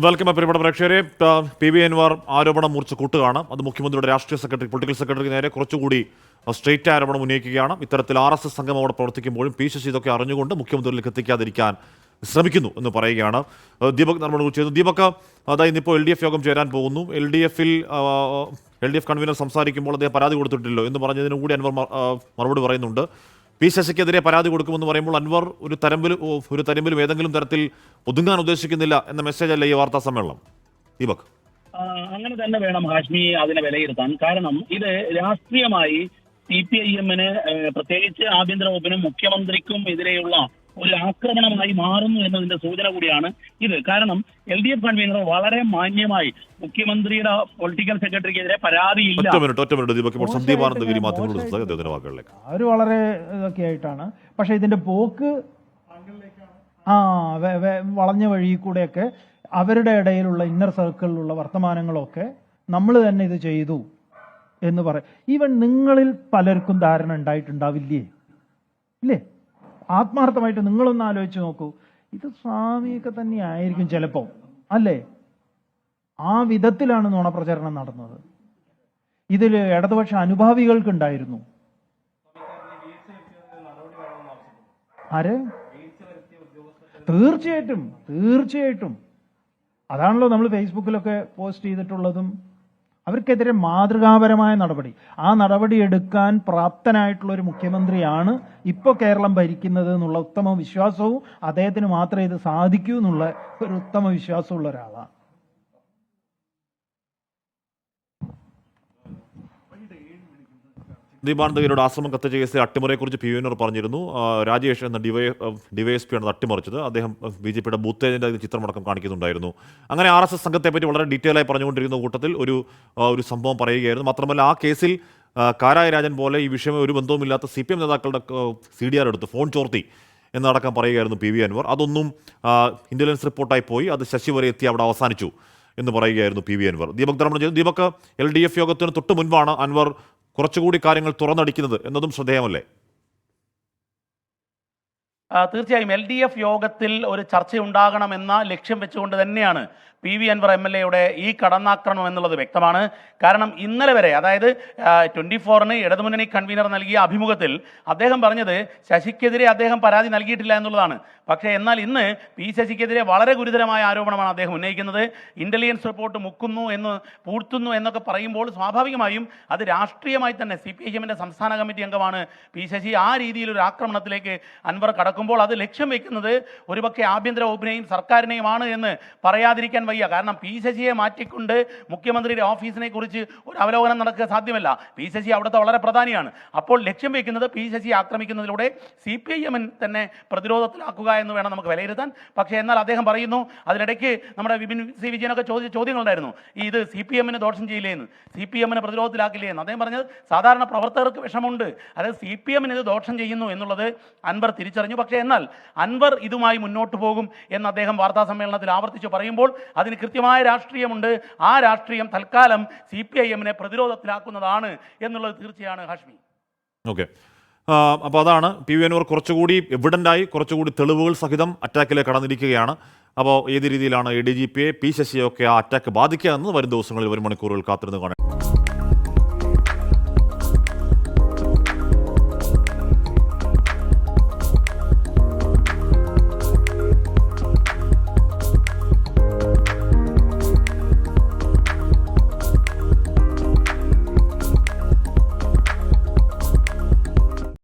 Welcome പ്രിയപ്പെട്ട പ്രേക്ഷകരെ. P V Anwar ആരോപണം മുറിച്ച് കൂട്ടുകയാണ്. അത് മുഖ്യമന്ത്രിയുടെ രാഷ്ട്രീയ സെക്രട്ടറി പൊളിറ്റിക്കൽ സെക്രട്ടറിക്ക് നേരെ കുറച്ചുകൂടി സ്ട്രേറ്റ് ആരോപണം ഉന്നയിക്കുകയാണ്. ഇത്തരത്തിൽ ആർ എസ് എസ് സംഘം അവിടെ പ്രവർത്തിക്കുമ്പോഴും പി ശശി ഇതൊക്കെ അറിഞ്ഞുകൊണ്ട് മുഖ്യമന്ത്രിയിലേക്ക് എത്തിക്കാതിരിക്കാൻ ശ്രമിക്കുന്നു എന്ന് പറയുകയാണ്. ദീപക് നമ്മളോട് ചെയ്യുന്നു ദീപക് അതായത് ഇന്നിപ്പോൾ എൽ ഡി എഫ് യോഗം ചേരാൻ പോകുന്നു. എൽ ഡി എഫിൽ എൽ ഡി എഫ് കൺവീനർ സംസാരിക്കുമ്പോൾ അദ്ദേഹം പരാതി കൊടുത്തിട്ടില്ലോ എന്ന് പറഞ്ഞതിനും കൂടി അൻവർ മറുപടി പറയുന്നുണ്ട്. പി ശശിക്കെതിരെ പരാതി കൊടുക്കുമെന്ന് പറയുമ്പോൾ അൻവർ ഒരു തരമ്പിലും ഒരു തരമ്പിലും ഏതെങ്കിലും തരത്തിൽ ഒതുങ്ങാൻ ഉദ്ദേശിക്കുന്നില്ല എന്ന മെസ്സേജ് അല്ല ഈ വാർത്താ സമ്മേളനം? ദീപക്. അങ്ങനെ തന്നെ വേണം ഹാഷ്മി അതിനെ വിലയിരുത്താൻ. കാരണം ഇത് രാഷ്ട്രീയമായി സി പി ഐ എമ്മിന് പ്രത്യേകിച്ച് ആഭ്യന്തര വകുപ്പിനും മുഖ്യമന്ത്രിക്കും എതിരെയുള്ള ഒരു ആക്രമണമായി മാറുന്നു എന്നതിന്റെ സൂചന കൂടിയാണ് ഇത്. കാരണം എൽ ഡി എഫ് കൺവീനർ വളരെ മാന്യമായി മുഖ്യമന്ത്രിയുടെ പൊളിറ്റിക്കൽ സെക്രട്ടറിക്കെതിരെ പരാതിയില്ല. ഒരു വളരെ ഇതൊക്കെ ആയിട്ടാണ്. പക്ഷെ ഇതിന്റെ പോക്ക് ആ വളഞ്ഞ വഴി കൂടെയൊക്കെ അവരുടെ ഇടയിലുള്ള ഇന്നർ സർക്കിളിലുള്ള വർത്തമാനങ്ങളൊക്കെ നമ്മൾ തന്നെ ഇത് ചെയ്തു എന്ന് പറയും ഈവൻ നിങ്ങളിൽ പലർക്കും ധാരണ ഉണ്ടായിട്ടുണ്ടാവില്ലേ? ഇല്ലേ? ആത്മാർത്ഥമായിട്ട് നിങ്ങളൊന്ന് ആലോചിച്ച് നോക്കൂ. ഇത് സ്വാമിയൊക്കെ തന്നെ ആയിരിക്കും ചിലപ്പോൾ അല്ലേ? ആ വിധത്തിലാണ് നുണപ്രചരണം നടന്നത്. ഇതിൽ ഇടതുപക്ഷ അനുഭാവികൾക്കുണ്ടായിരുന്നു. ആര്? തീർച്ചയായിട്ടും തീർച്ചയായിട്ടും. അതാണല്ലോ നമ്മൾ ഫേസ്ബുക്കിലൊക്കെ പോസ്റ്റ് ചെയ്തിട്ടുള്ളതും അവർക്കെതിരെ മാതൃകാപരമായ നടപടി. ആ നടപടി എടുക്കാൻ പ്രാപ്തനായിട്ടുള്ള ഒരു മുഖ്യമന്ത്രിയാണ് ഇപ്പോൾ കേരളം ഭരിക്കുന്നത് എന്നുള്ള ഉത്തമ വിശ്വാസവും അദ്ദേഹത്തിന് മാത്രമേ ഇത് സാധിക്കൂ എന്നുള്ള ഒരു ഉത്തമ വിശ്വാസമുള്ള ഒരാളാണ്. ദീപാനന്ദഗിരിയുടെ ആശ്രമം കത്തിച്ച കേസിൽ അട്ടിമറിയെക്കുറിച്ച് പി യുനർ പറഞ്ഞിരുന്നു രാജേഷ് എന്ന ഡിവൈ ഡിവൈഎസ് അട്ടിമറിച്ചത്. അദ്ദേഹം ബി ജെ പിയുടെ ബൂത്തേജിന്റെ ചിത്രമടക്കം കാണിക്കുന്നുണ്ടായിരുന്നു. അങ്ങനെ ആർ എസ് എസ് സംഘത്തെപ്പറ്റി വളരെ ഡീറ്റെയിൽ ആയി പറഞ്ഞുകൊണ്ടിരുന്ന കൂട്ടത്തിൽ ഒരു ഒരു സംഭവം പറയുകയായിരുന്നു. മാത്രമല്ല ആ കേസിൽ കാരായ രാജൻ പോലെ ഈ വിഷയം ഒരു ബന്ധവുമില്ലാത്ത സി പി എം നേതാക്കളുടെ സി ഡി ആർ എടുത്ത് ഫോൺ ചോർത്തി എന്നടക്കം പറയുകയായിരുന്നു പി വി അൻവർ. അതൊന്നും ഇന്റലിജൻസ് റിപ്പോർട്ടായി പോയി. അത് ശശി വരെ എത്തി അവിടെ അവസാനിച്ചു എന്ന് പറയുകയായിരുന്നു പി വി അൻവർ. ദീപക് ധർമ്മം ചെയ്തു. ദീപക് എൽ ഡി എഫ് യോഗത്തിന് തൊട്ട് മുൻപാണ് അൻവർ കുറച്ചുകൂടി കാര്യങ്ങൾ തുറന്നടിക്കുന്നത് എന്നതും ശ്രദ്ധേയമല്ലേ? തീർച്ചയായും എൽ ഡി എഫ് യോഗത്തിൽ ഒരു ചർച്ചയുണ്ടാകണമെന്ന ലക്ഷ്യം വെച്ചുകൊണ്ട് തന്നെയാണ് P V Anvar M L എയുടെ ഈ കടന്നാക്രമണം എന്നുള്ളത് വ്യക്തമാണ്. കാരണം ഇന്നലെ വരെ അതായത് ട്വന്റി ഫോറിന് ഇടതുമുന്നണി കൺവീനർ നൽകിയ അഭിമുഖത്തിൽ അദ്ദേഹം പറഞ്ഞത് ശശിക്കെതിരെ അദ്ദേഹം പരാതി നൽകിയിട്ടില്ല എന്നുള്ളതാണ്. പക്ഷേ എന്നാൽ ഇന്ന് പി ശശിക്കെതിരെ വളരെ ഗുരുതരമായ ആരോപണമാണ് അദ്ദേഹം ഉന്നയിക്കുന്നത്. ഇന്റലിജൻസ് റിപ്പോർട്ട് മുക്കുന്നു എന്ന് പൂഴ്ത്തുന്നു എന്നൊക്കെ പറയുമ്പോൾ സ്വാഭാവികമായും അത് രാഷ്ട്രീയമായി തന്നെ സി പി ഐ എമ്മിന്റെ സംസ്ഥാന കമ്മിറ്റി അംഗമാണ് പി ശശി. ആ രീതിയിൽ ഒരു ആക്രമണത്തിലേക്ക് അൻവർ കടക്കുമ്പോൾ അത് ലക്ഷ്യം വെക്കുന്നത് ഒരുപക്ഷെ ആഭ്യന്തര വകുപ്പിനെയും സർക്കാരിനെയുമാണ് എന്ന് പറയാതിരിക്കാൻ വയ്യ. കാരണം പി ശശിയെ മാറ്റിക്കൊണ്ട് മുഖ്യമന്ത്രിയുടെ ഓഫീസിനെ കുറിച്ച് ഒരു അവലോകനം നടക്കുക സാധ്യമല്ല. പി ശശി അവിടുത്തെ വളരെ പ്രധാനിയാണ്. അപ്പോൾ ലക്ഷ്യം വെക്കുന്നത് പി ശശി ആക്രമിക്കുന്നതിലൂടെ സി പി ഐ എമ്മിൻ തന്നെ പ്രതിരോധത്തിലാക്കുക എന്ന് വേണം നമുക്ക് വിലയിരുത്താൻ. പക്ഷേ എന്നാൽ അദ്ദേഹം പറയുന്നു അതിനിടയ്ക്ക് നമ്മുടെ വിപിൻ സി വിജയനൊക്കെ ചോദിച്ച ചോദ്യങ്ങളുണ്ടായിരുന്നു. ഇത് സി പി എമ്മിന് ദോഷം ചെയ്യില്ലേ എന്ന്. സി പി എമ്മിനെ പ്രതിരോധത്തിലാക്കില്ലേ എന്ന്. അദ്ദേഹം പറഞ്ഞത് സാധാരണ പ്രവർത്തകർക്ക് വിഷമമുണ്ട്. അതായത് സി പി എമ്മിന് ഇത് ദോഷം ചെയ്യുന്നു എന്നുള്ളത് അൻവർ തിരിച്ചറിഞ്ഞു. പക്ഷേ എന്നാൽ അൻവർ ഇതുമായി മുന്നോട്ട് പോകും എന്ന് അദ്ദേഹം വാർത്താ സമ്മേളനത്തിൽ ആവർത്തിച്ച് പറയുമ്പോൾ അതിന് കൃത്യമായ രാഷ്ട്രീയമുണ്ട്. ആ രാഷ്ട്രീയം തൽക്കാലം സി പി ഐ എമ്മിനെ പ്രതിരോധത്തിലാക്കുന്നതാണ് എന്നുള്ളത് തീർച്ചയാണ് ഹാഷ്മി. ഓക്കെ. അപ്പോൾ അതാണ്. പി വി അൻവർ കുറച്ചുകൂടി എവിഡന്റായി കുറച്ചുകൂടി തെളിവുകൾ സഹിതം അറ്റാക്കിലേക്ക് കടന്നിരിക്കുകയാണ്. അപ്പോൾ ഏത് രീതിയിലാണ് എ ഡി ജി പിയെ പി ശശിയൊക്കെ ആ അറ്റാക്ക് ബാധിക്കുക എന്ന് വരും ദിവസങ്ങളിൽ വരും മണിക്കൂറുകൾ കാത്തിരുന്ന് കാണാം